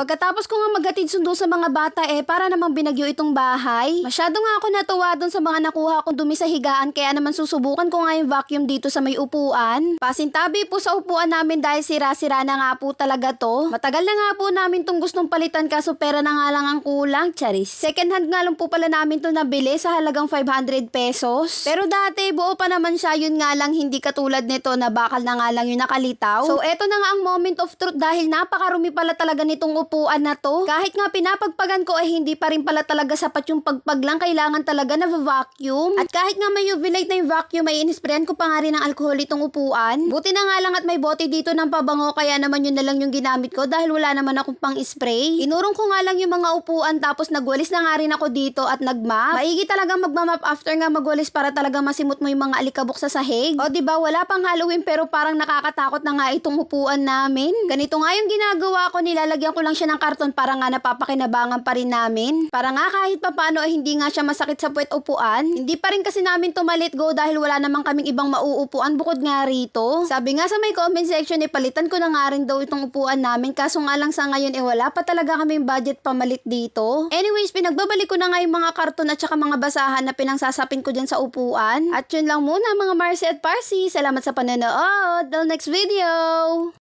Pagkatapos ko nga maghatid sundo sa mga bata eh, para namang binagyo itong bahay. Masyado nga ako natuwa dun sa mga nakuha kong dumi sa higaan, kaya naman susubukan ko nga yung vacuum dito sa may upuan. Pasintabi po sa upuan namin dahil sira-sira na nga po talaga to. Matagal na nga po namin tong gustong palitan kaso pera na nga lang ang kulang, charis. Second hand nga lang po pala namin to nabili sa halagang 500 pesos. Pero dati buo pa naman siya, yun nga lang hindi katulad nito na bakal na nga lang yung nakalitaw. So eto na nga ang moment of truth dahil napakarumi pala talaga nitong upuan na to. Kahit nga pinapagpagan ko ay hindi pa rin pala talaga sapat yung pagpag lang kailangan talaga na vacuum. At kahit nga may UV light na yung vacuum ay inisprayan ko pa nga rin ng alcohol itong upuan. Buti na nga lang at may bote dito ng pabango kaya naman yun na lang yung ginamit ko dahil wala naman akong pang spray. Inurong ko nga lang yung mga upuan tapos nagwalis na nga rin ako dito at nagmap. Maigi talaga magmamap after nga magwalis para talaga masimot mo yung mga alikabok sa sahig. O ba wala pang Halloween pero parang nakakatakot na nga itong upuan namin. Ganito nga yung ginagawa ko, nilalagyan ko lang siya ng karton para nga napapakinabangan pa rin namin. Para nga kahit papano ay hindi nga siya masakit sa puwet upuan. Hindi pa rin kasi namin to malit go dahil wala namang kaming ibang mauupuan bukod nga rito. Sabi nga sa may comment section eh palitan ko na nga rin daw itong upuan namin kaso nga lang sa ngayon eh wala pa talaga kaming budget pamalit dito. Anyways, pinagbabalik ko na nga yung mga karton at saka mga basahan na pinangsasapin ko dyan sa upuan. At yun lang muna mga Marcy at Parsi. Salamat sa panonood. Till next video!